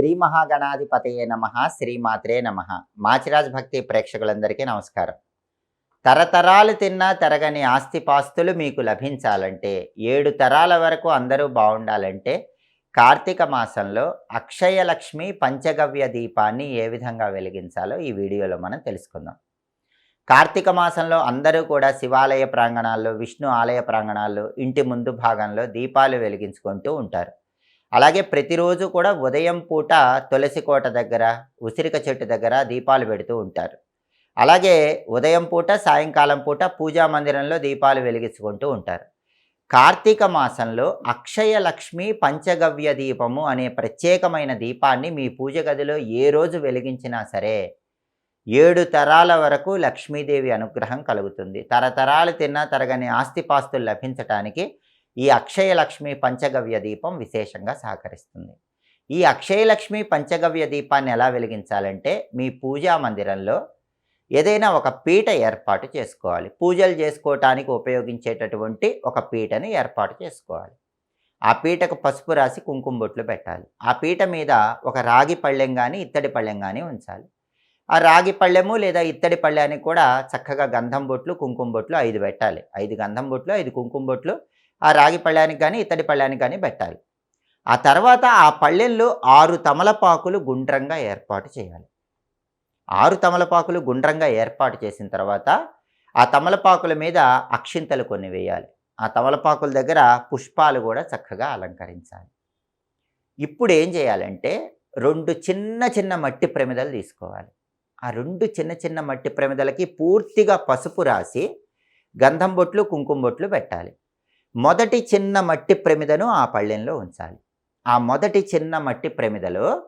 శ్రీ మహాగణాధిపతయే నమ శ్రీమాత్రే నమ. మాచిరాజ్ భక్తి ప్రేక్షకులందరికీ నమస్కారం. తరతరాలు తిన్నా తరగని ఆస్తిపాస్తులు మీకు లభించాలంటే ఏడు తరాల వరకు అందరూ బాగుండాలంటే కార్తీక మాసంలో అక్షయలక్ష్మి పంచగవ్య దీపాన్ని ఏ విధంగా వెలిగించాలో ఈ వీడియోలో మనం తెలుసుకుందాం. కార్తీక మాసంలో అందరూ కూడా శివాలయ ప్రాంగణాల్లో విష్ణు ఆలయ ప్రాంగణాల్లో ఇంటి ముందు భాగంలో దీపాలు వెలిగించుకుంటూ ఉంటారు. అలాగే ప్రతిరోజు కూడా ఉదయం పూట తులసి కోట దగ్గర ఉసిరిక చెట్టు దగ్గర దీపాలు పెడుతూ ఉంటారు. అలాగే ఉదయం పూట సాయంకాలం పూట పూజా మందిరంలో దీపాలు వెలిగించుకుంటూ ఉంటారు. కార్తీక మాసంలో అక్షయ లక్ష్మి పంచగవ్య దీపము అనే ప్రత్యేకమైన దీపాన్ని మీ పూజ గదిలో ఏ రోజు వెలిగించినా సరే ఏడు తరాల వరకు లక్ష్మీదేవి అనుగ్రహం కలుగుతుంది. తరతరాలు తిన్నా తరగని ఆస్తిపాస్తులు లభించటానికి ఈ అక్షయలక్ష్మి పంచగవ్య దీపం విశేషంగా సహకరిస్తుంది. ఈ అక్షయలక్ష్మి పంచగవ్య దీపాన్ని ఎలా వెలిగించాలంటే మీ పూజా మందిరంలో ఏదైనా ఒక పీట ఏర్పాటు చేసుకోవాలి. పూజలు చేసుకోవటానికి ఉపయోగించేటటువంటి ఒక పీటని ఏర్పాటు చేసుకోవాలి. ఆ పీటకు పసుపు రాసి కుంకుమ బొట్లు పెట్టాలి. ఆ పీట మీద ఒక రాగి పళ్ళెం కానీ ఇత్తడి పళ్ళెం కానీ ఉంచాలి. ఆ రాగి పళ్ళెము లేదా ఇత్తడి పళ్ళెని కూడా చక్కగా గంధం బొట్లు కుంకుమ బొట్లు ఐదు పెట్టాలి. ఐదు గంధం బొట్లు ఐదు కుంకుమ బొట్లు ఆ రాగి పళ్ళానికి కానీ ఇత్తడి పళ్ళానికి కానీ పెట్టాలి. ఆ తర్వాత ఆ పళ్ళెల్లో ఆరు తమలపాకులు గుండ్రంగా ఏర్పాటు చేయాలి. ఆరు తమలపాకులు గుండ్రంగా ఏర్పాటు చేసిన తర్వాత ఆ తమలపాకుల మీద అక్షింతలు కొన్ని వేయాలి. ఆ తమలపాకుల దగ్గర పుష్పాలు కూడా చక్కగా అలంకరించాలి. ఇప్పుడు ఏం చేయాలంటే రెండు చిన్న చిన్న మట్టి ప్రమిదలు తీసుకోవాలి. ఆ రెండు చిన్న చిన్న మట్టి ప్రమిదలకి పూర్తిగా పసుపు రాసి గంధం బొట్లు కుంకుమ బొట్లు పెట్టాలి. మొదటి చిన్న మట్టి ప్రమిదను ఆ పళ్ళెంలో ఉంచాలి. ఆ మొదటి చిన్న మట్టి ప్రమిదలో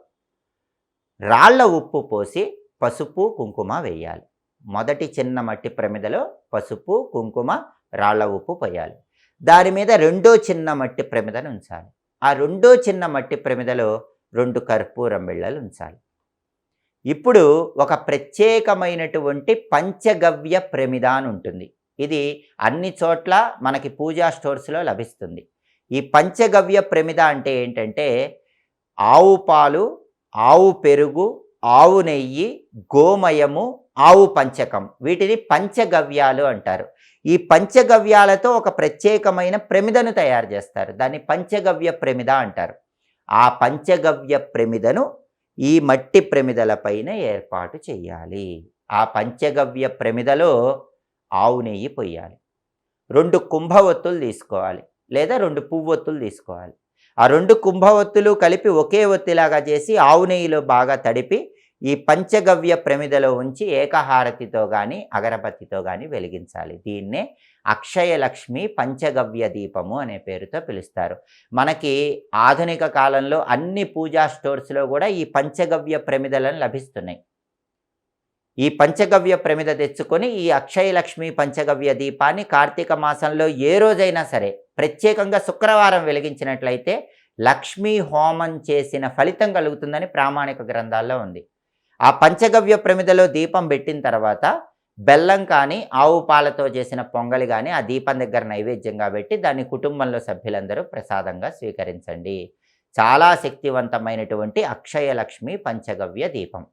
రాళ్ళ ఉప్పు పోసి పసుపు కుంకుమ వేయాలి. మొదటి చిన్న మట్టి ప్రమిదలో పసుపు కుంకుమ రాళ్ళ ఉప్పు పోయాలి. దాని మీద రెండో చిన్న మట్టి ప్రమిదను ఉంచాలి. ఆ రెండో చిన్న మట్టి ప్రమిదలో రెండు కర్పూరం బిళ్ళలు ఉంచాలి. ఇప్పుడు ఒక ప్రత్యేకమైనటువంటి పంచగవ్య ప్రమిద అని ఉంటుంది. ఇది అన్ని చోట్ల మనకి పూజా స్టోర్స్లో లభిస్తుంది. ఈ పంచగవ్య ప్రమిద అంటే ఏంటంటే ఆవు పాలు ఆవు పెరుగు ఆవు నెయ్యి గోమయము ఆవు పంచకం. వీటిని పంచగవ్యాలు అంటారు. ఈ పంచగవ్యాలతో ఒక ప్రత్యేకమైన ప్రమిదను తయారు చేస్తారు. దాన్ని పంచగవ్య ప్రమిద అంటారు. ఆ పంచగవ్య ప్రమిదను ఈ మట్టి ప్రమిదలపైన ఏర్పాటు చేయాలి. ఆ పంచగవ్య ప్రమిదలో ఆవు నెయ్యి పొయ్యాలి. రెండు కుంభవత్తులు తీసుకోవాలి లేదా రెండు పువ్వొత్తులు తీసుకోవాలి. ఆ రెండు కుంభవత్తులు కలిపి ఒకే ఒత్తిలాగా చేసి ఆవు నెయ్యిలో బాగా తడిపి ఈ పంచగవ్య ప్రమిదలో ఉంచి ఏకహారతితో కానీ అగరబత్తితో కానీ వెలిగించాలి. దీన్నే అక్షయలక్ష్మి పంచగవ్య దీపము అనే పేరుతో పిలుస్తారు. మనకి ఆధునిక కాలంలో అన్ని పూజా స్టోర్స్లో కూడా ఈ పంచగవ్య ప్రమిదలను లభిస్తున్నాయి. ఈ పంచగవ్య ప్రమిద తెచ్చుకొని ఈ అక్షయలక్ష్మి పంచగవ్య దీపాన్ని కార్తీక మాసంలో ఏ రోజైనా సరే ప్రత్యేకంగా శుక్రవారం వెలిగించినట్లయితే లక్ష్మీ హోమం చేసిన ఫలితం కలుగుతుందని ప్రామాణిక గ్రంథాల్లో ఉంది. ఆ పంచగవ్య ప్రమిదలో దీపం పెట్టిన తర్వాత బెల్లం కానీ ఆవు పాలతో చేసిన పొంగలి కానీ ఆ దీపం దగ్గర నైవేద్యంగా పెట్టి దాన్ని కుటుంబంలో సభ్యులందరూ ప్రసాదంగా స్వీకరించండి. చాలా శక్తివంతమైనటువంటి అక్షయలక్ష్మి పంచగవ్య దీపం.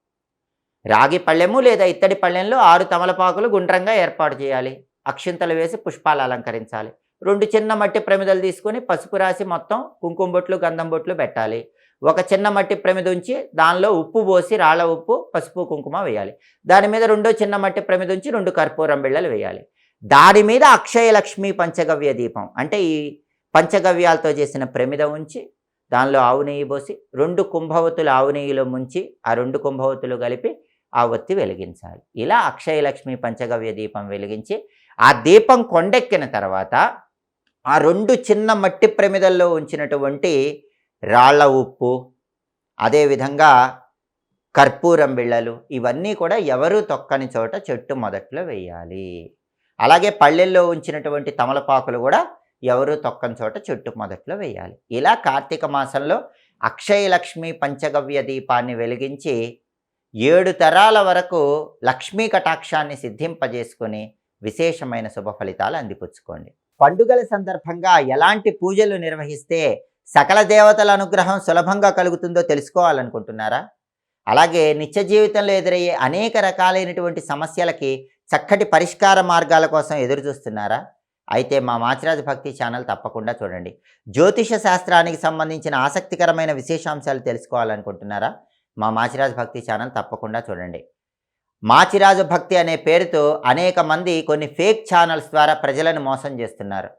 రాగి పళ్ళెము లేదా ఇత్తడి పళ్ళెంలో ఆరు తమలపాకులు గుండ్రంగా ఏర్పాటు చేయాలి. అక్షింతలు వేసి పుష్పాలు అలంకరించాలి. రెండు చిన్న మట్టి ప్రమిదలు తీసుకొని పసుపు రాసి మొత్తం కుంకుమ బొట్లు గంధం బొట్లు పెట్టాలి. ఒక చిన్న మట్టి ప్రమిద ఉంచి దానిలో ఉప్పు పోసి రాళ్ళ ఉప్పు పసుపు కుంకుమ వేయాలి. దాని మీద రెండో చిన్న మట్టి ప్రమిద ఉంచి రెండు కర్పూరం బిళ్ళలు వేయాలి. దాని మీద అక్షయలక్ష్మి పంచగవ్య దీపం అంటే ఈ పంచగవ్యాలతో చేసిన ప్రమిద ఉంచి దానిలో ఆవు నెయ్యి పోసి రెండు కుంభవతులు ఆవు నెయ్యిలో ముంచి ఆ రెండు కుంభవతులు కలిపి ఆ ఒత్తి వెలిగించాలి. ఇలా అక్షయలక్ష్మి పంచగవ్య దీపం వెలిగించి ఆ దీపం కొండెక్కిన తర్వాత ఆ రెండు చిన్న మట్టి ప్రమిదల్లో ఉంచినటువంటి రాళ్ళ ఉప్పు అదేవిధంగా కర్పూరం బిళ్ళలు ఇవన్నీ కూడా ఎవరు తొక్కని చోట చెట్టు మొదట్లో వేయాలి. అలాగే పల్లెల్లో ఉంచినటువంటి తమలపాకులు కూడా ఎవరు తొక్కని చోట చెట్టు మొదట్లో వేయాలి. ఇలా కార్తీక మాసంలో అక్షయలక్ష్మి పంచగవ్య దీపాన్ని వెలిగించి ఏడు తరాల వరకు లక్ష్మీ కటాక్షాన్ని సిద్ధింపజేసుకొని విశేషమైన శుభ ఫలితాలు అందిపుచ్చుకోండి. పండుగల సందర్భంగా ఎలాంటి పూజలు నిర్వహిస్తే సకల దేవతల అనుగ్రహం సులభంగా కలుగుతుందో తెలుసుకోవాలనుకుంటున్నారా? అలాగే నిత్య జీవితంలో ఎదురయ్యే అనేక రకాలైనటువంటి సమస్యలకి చక్కటి పరిష్కార మార్గాల కోసం ఎదురు చూస్తున్నారా? అయితే మా మాచిరాజు భక్తి ఛానల్ తప్పకుండా చూడండి. జ్యోతిష శాస్త్రానికి సంబంధించిన ఆసక్తికరమైన విశేషాంశాలు తెలుసుకోవాలనుకుంటున్నారా? మా మాచిరాజు భక్తి ఛానల్ తప్పకుండా చూడండి. మాచిరాజు భక్తి అనే పేరుతో అనేక మంది కొన్ని ఫేక్ ఛానల్స్ ద్వారా ప్రజలను మోసం చేస్తున్నారు.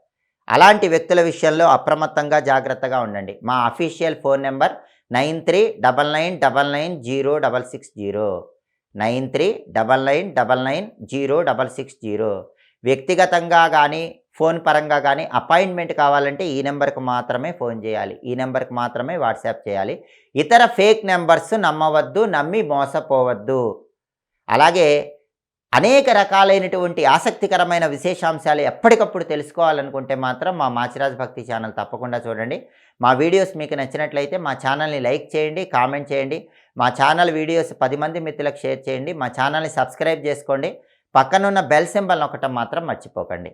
అలాంటి వ్యక్తుల విషయంలో అప్రమత్తంగా జాగ్రత్తగా ఉండండి. మా official phone number nine three double nine double nine zero double six zero. Nine three double nine double nine zero double six zero. వ్యక్తిగతంగా కానీ ఫోన్ పరంగా కానీ అపాయింట్మెంట్ కావాలంటే ఈ నెంబర్కి మాత్రమే ఫోన్ చేయాలి. ఈ నెంబర్కి మాత్రమే వాట్సాప్ చేయాలి. ఇతర ఫేక్ నెంబర్స్ నమ్మవద్దు నమ్మి మోసపోవద్దు. అలాగే అనేక రకాలైనటువంటి ఆసక్తికరమైన విశేషాంశాలు ఎప్పటికప్పుడు తెలుసుకోవాలనుకుంటే మాత్రం మా మాచిరాజ్ భక్తి ఛానల్ తప్పకుండా చూడండి. మా వీడియోస్ మీకు నచ్చినట్లయితే మా ఛానల్ని లైక్ చేయండి కామెంట్ చేయండి. మా ఛానల్ వీడియోస్ పది మంది మిత్రులకు షేర్ చేయండి. మా ఛానల్ని సబ్స్క్రైబ్ చేసుకోండి. పక్కనున్న బెల్ సింబల్ ఒకటం మాత్రం మర్చిపోకండి.